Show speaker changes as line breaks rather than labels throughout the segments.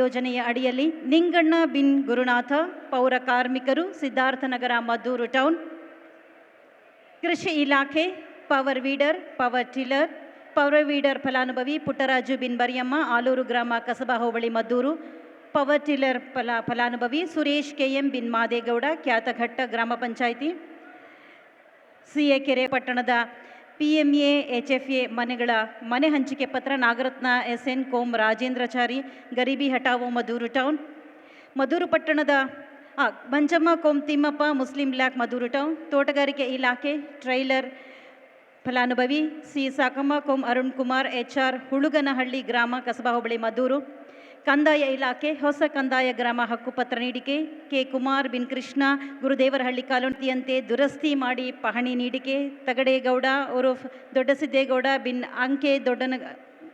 ಯೋಜನೆಯ ಅಡಿಯಲ್ಲಿ ನಿಂಗಣ್ಣ ಬಿನ್ ಗುರುನಾಥ, ಪೌರ ಕಾರ್ಮಿಕರು, ಸಿದ್ಧಾರ್ಥನಗರ ಮದ್ದೂರು ಟೌನ್, ಕೃಷಿ ಇಲಾಖೆ, power weeder, power tiller, power weeder ಫಲಾನುಭವಿ ಪುಟ್ಟರಾಜು ಬಿನ್ ಬರಿಯಮ್ಮ, ಆಲೂರು ಗ್ರಾಮ ಕಸಬಾ ಹೋಬಳಿ ಮದ್ದೂರು, ಪವರ್ ಟಿಲ್ಲರ್ ಫಲ, ಫಲಾನುಭವಿ ಸುರೇಶ್ ಕೆಎಂ ಬಿನ್ ಮಾದೇಗೌಡ, ಖ್ಯಾತಘಟ್ಟ ಗ್ರಾಮ ಪಂಚಾಯಿತಿ ಸಿಎ ಕೆರೆ ಪಟ್ಟಣದ P M A H F A ಮನೆಗಳ ಮನೆ ಹಂಚಿಕೆ ಪತ್ರ ನಾಗರತ್ನ ಎಸ್ ಎನ್ ಕೋಮ್ ರಾಜೇಂದ್ರಚಾರಿ, ಗರೀಬಿ ಹಟಾವೋ ಮಧೂರು ಟೌನ್. ಮಧೂರು ಪಟ್ಟಣದ ಮಂಜಮ್ಮ ಕೋಮ್ Thimmappa Muslim block Maddur town. ತೋಟಗಾರಿಕೆ ಇಲಾಖೆ, ಟ್ರೈಲರ್ ಫಲಾನುಭವಿ ಸಿ ಸಾಕಮ್ಮ ಕೋಮ್ ಅರುಣ್ ಕುಮಾರ್, ಎಚ್ ಆರ್ ಹುಳುಗನಹಳ್ಳಿ ಗ್ರಾಮ, ಕಸಬಾ ಹೋಬಳಿ ಮದ್ದೂರು ಕಂದಾಯ ಇಲಾಖೆ, ಹೊಸ ಕಂದಾಯ ಗ್ರಾಮ ಹಕ್ಕುಪತ್ರ ನೀಡಿಕೆ, ಕೆ. ಕುಮಾರ್ ಬಿನ್ ಕೃಷ್ಣ, ಗುರುದೇವರಹಳ್ಳಿ ಕಾಲೋನಿಯಂತೆ ದುರಸ್ತಿ ಮಾಡಿ ಪಹಣಿ ನೀಡಿಕೆ, ತಗಡೇಗೌಡ ಉರುಫ್ ದೊಡ್ಡಸಿದ್ದೇಗೌಡ ಬಿನ್ ಅಂಕೆ ದೊಡ್ಡನ,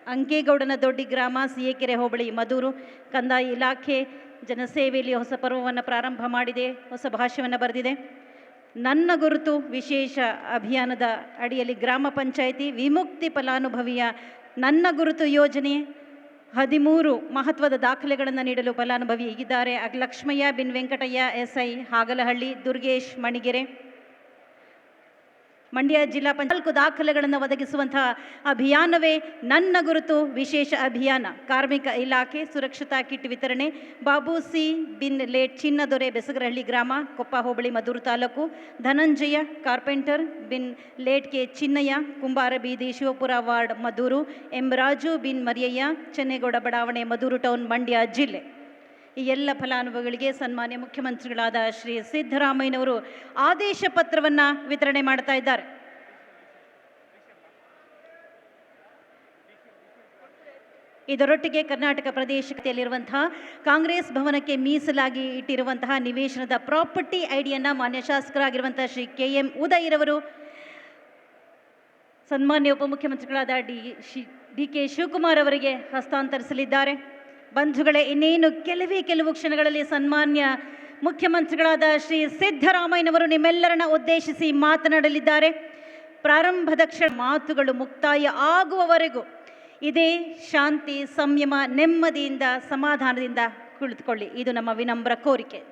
ಅಂಕೇಗೌಡನ ದೊಡ್ಡಿ ಗ್ರಾಮ, ಸಿಎಕೆರೆ ಹೋಬಳಿ, ಮದೂರು ಕಂದಾಯ ಇಲಾಖೆ ಜನಸೇವೆಯಲ್ಲಿ ಹೊಸ ಪರ್ವವನ್ನು ಪ್ರಾರಂಭ ಮಾಡಿದೆ, ಹೊಸ ಭಾಷ್ಯವನ್ನು ಬರೆದಿದೆ. ನನ್ನ ಗುರುತು ವಿಶೇಷ ಅಭಿಯಾನದ ಅಡಿಯಲ್ಲಿ ಗ್ರಾಮ ಪಂಚಾಯಿತಿ ವಿಮುಕ್ತಿ ಫಲಾನುಭವಿಯ ನನ್ನ ಗುರುತು ಯೋಜನೆ ಹದಿಮೂರು ಮಹತ್ವದ ದಾಖಲೆಗಳನ್ನು ನೀಡಲು ಫಲಾನುಭವಿ ಇದ್ದಾರೆ ಲಕ್ಷ್ಮಯ್ಯ ಬಿನ್ ವೆಂಕಟಯ್ಯ ಎಸ್ ಐ ಹಾಗಲಹಳ್ಳಿ ದುರ್ಗೇಶ್ ಮಣಿಗೆರೆ. ಮಂಡ್ಯ ಜಿಲ್ಲಾ ಪಂಚಾಲ್ಕು ದಾಖಲೆಗಳನ್ನು ಒದಗಿಸುವಂತಹ ಅಭಿಯಾನವೇ ನನ್ನ ಗುರುತು. ವಿಶೇಷ ಅಭಿಯಾನ. ಕಾರ್ಮಿಕ ಇಲಾಖೆ ಸುರಕ್ಷತಾ ಕಿಟ್ ವಿತರಣೆ. ಬಾಬು ಸಿ. ಬಿನ್ ಲೇಟ್ ಚಿನ್ನದೊರೆ ಬೆಸಗರಹಳ್ಳಿ ಗ್ರಾಮ, ಕೊಪ್ಪ ಹೋಬಳಿ ತಾಲೂಕು. ಧನಂಜಯ ಕಾರ್ಪೆಂಟರ್, ಬಿನ್ ಲೇಟ್ ಕೆ ಚಿನ್ನಯ್ಯ, ಕುಂಬಾರ ಬೀದಿ ಶಿವಪುರ ವಾರ್ಡ್ ಮಧೂರು ಎಂ ರಾಜು ಬಿನ್ ಮರಿಯಯ್ಯ, ಚೆನ್ನೇಗೌಡ ಬಡಾವಣೆ ಮಧೂರು ಟೌನ್ ಮಂಡ್ಯ ಜಿಲ್ಲೆ. ಈ ಎಲ್ಲ ಫಲಾನುಭವಿಗಳಿಗೆ ಸನ್ಮಾನ್ಯ ಮುಖ್ಯಮಂತ್ರಿಗಳಾದ ಶ್ರೀ ಸಿದ್ದರಾಮಯ್ಯನವರು ಆದೇಶ ಪತ್ರವನ್ನು ವಿತರಣೆ ಮಾಡ್ತಾ ಇದ್ದಾರೆ. ಇದರೊಟ್ಟಿಗೆ ಕರ್ನಾಟಕ ಪ್ರದೇಶದಲ್ಲಿರುವಂತಹ ಕಾಂಗ್ರೆಸ್ ಭವನಕ್ಕೆ ಮೀಸಲಾಗಿ ಇಟ್ಟಿರುವಂತಹ ನಿವೇಶನದ ಪ್ರಾಪರ್ಟಿ ಐಡಿಯನ್ನು ಮಾನ್ಯ ಶಾಸಕರಾಗಿರುವಂತಹ ಶ್ರೀ ಕೆ ಎಂ ಉದಯ್ರವರು ಸನ್ಮಾನ್ಯ ಉಪಮುಖ್ಯಮಂತ್ರಿಗಳಾದ ಡಿ ಶಿ ಡಿ ಕೆ ಶಿವಕುಮಾರ್ ಅವರಿಗೆ ಹಸ್ತಾಂತರಿಸಲಿದ್ದಾರೆ. ಬಂಧುಗಳೇ, ಇನ್ನೇನು ಕೆಲವೇ ಕೆಲವು ಕ್ಷಣಗಳಲ್ಲಿ ಸನ್ಮಾನ್ಯ ಮುಖ್ಯಮಂತ್ರಿಗಳಾದ ಶ್ರೀ ಸಿದ್ದರಾಮಯ್ಯನವರು ನಿಮ್ಮೆಲ್ಲರನ್ನ ಉದ್ದೇಶಿಸಿ ಮಾತನಾಡಲಿದ್ದಾರೆ. ಪ್ರಾರಂಭದ ಕ್ಷಣ ಮಾತುಗಳು ಮುಕ್ತಾಯ ಆಗುವವರೆಗೂ ಇದೇ ಶಾಂತಿ ಸಂಯಮ ನೆಮ್ಮದಿಯಿಂದ ಸಮಾಧಾನದಿಂದ ಕುಳಿತುಕೊಳ್ಳಿ. ಇದು ನಮ್ಮ ವಿನಮ್ರ ಕೋರಿಕೆ.